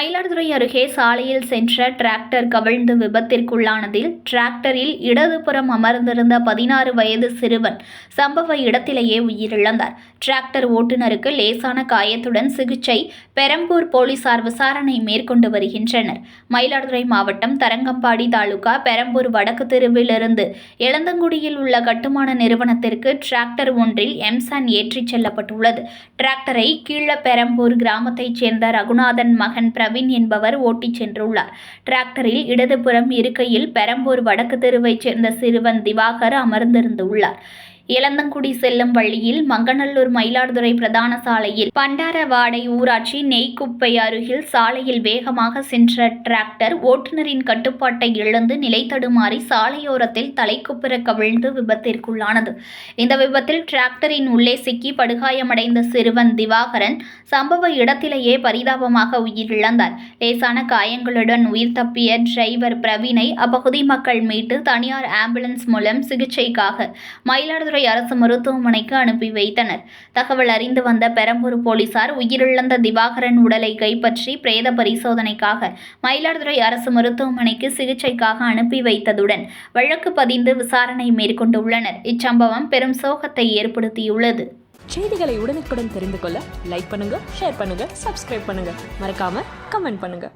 my Mayiladuthurai அருகே சாலையில் சென்ற டிராக்டர் கவிழ்ந்து விபத்திற்குள்ளானதில் டிராக்டரில் இடதுபுறம் அமர்ந்திருந்த பதினாறு வயது சிறுவன் சம்பவ இடத்திலேயே உயிரிழந்தார். டிராக்டர் ஓட்டுநருக்கு லேசான காயத்துடன் சிகிச்சை பெரம்பூர் போலீசார் விசாரணை மேற்கொண்டு வருகின்றனர். மயிலாடுதுறை மாவட்டம் தரங்கம்பாடி தாலுகா பெரம்பூர் வடக்கு தெருவிலிருந்து எளந்தங்குடியில் உள்ள கட்டுமான நிறுவனத்திற்கு டிராக்டர் ஒன்றில் எம்சான் ஏற்றிச் செல்லப்பட்டுள்ளது. டிராக்டரை கீழ பெரம்பூர் கிராமத்தைச் சேர்ந்த ரகுநாதன் மகன் பிரவீன் என்பவர் ஓட்டிச் சென்றுள்ளார். டிராக்டரில் இடதுபுறம் இருக்கையில் பெரம்பூர் வடக்கு தெருவைச் சேர்ந்த சிறுவன் திவாகர் அமர்ந்திருந்துள்ளார். இளந்தங்குடி செல்லும் வழியில் மங்கநல்லூர் மயிலாடுதுறை பிரதான சாலையில் பண்டாரவாடை ஊராட்சி நெய்க்குப்பை அருகில் சாலையில் வேகமாக சென்ற டிராக்டர் ஓட்டுநரின் கட்டுப்பாட்டை இழந்து நிலை தடுமாறி சாலையோரத்தில் தலைக்குப்புற கவிழ்ந்து விபத்திற்குள்ளானது. இந்த விபத்தில் டிராக்டரின் உள்ளே சிக்கி படுகாயமடைந்த சிறுவன் திவாகரன் சம்பவ இடத்திலேயே பரிதாபமாக உயிரிழந்தார். லேசான காயங்களுடன் உயிர் தப்பிய டிரைவர் பிரவீனை அப்பகுதி மக்கள் மீட்டு தனியார் ஆம்புலன்ஸ் மூலம் சிகிச்சைக்காக மயிலாடுதுறை அரசு மருத்துவமனைக்கு அனுப்பி வைத்தனர். தகவல் அறிந்து வந்த பெரம்பூர் போலீசார் உயிரிழந்த திவாகரன் உடலை கைப்பற்றி பிரேத பரிசோதனைக்காக மயிலாடுதுறை அரசு மருத்துவமனைக்கு சிகிச்சைக்காக அனுப்பி வைத்ததுடன் வழக்கு பதிந்து விசாரணை மேற்கொண்டுள்ளனர். இச்சம்பவம் பெரும் சோகத்தை ஏற்படுத்தியுள்ளது. செய்திகளை உடனுக்குடன் தெரிந்து கொள்ள லைக் பண்ணுங்க ஷேர் பண்ணுங்க சப்ஸ்கிரைப் பண்ணுங்க. மறக்காம கமெண்ட் பண்ணுங்க.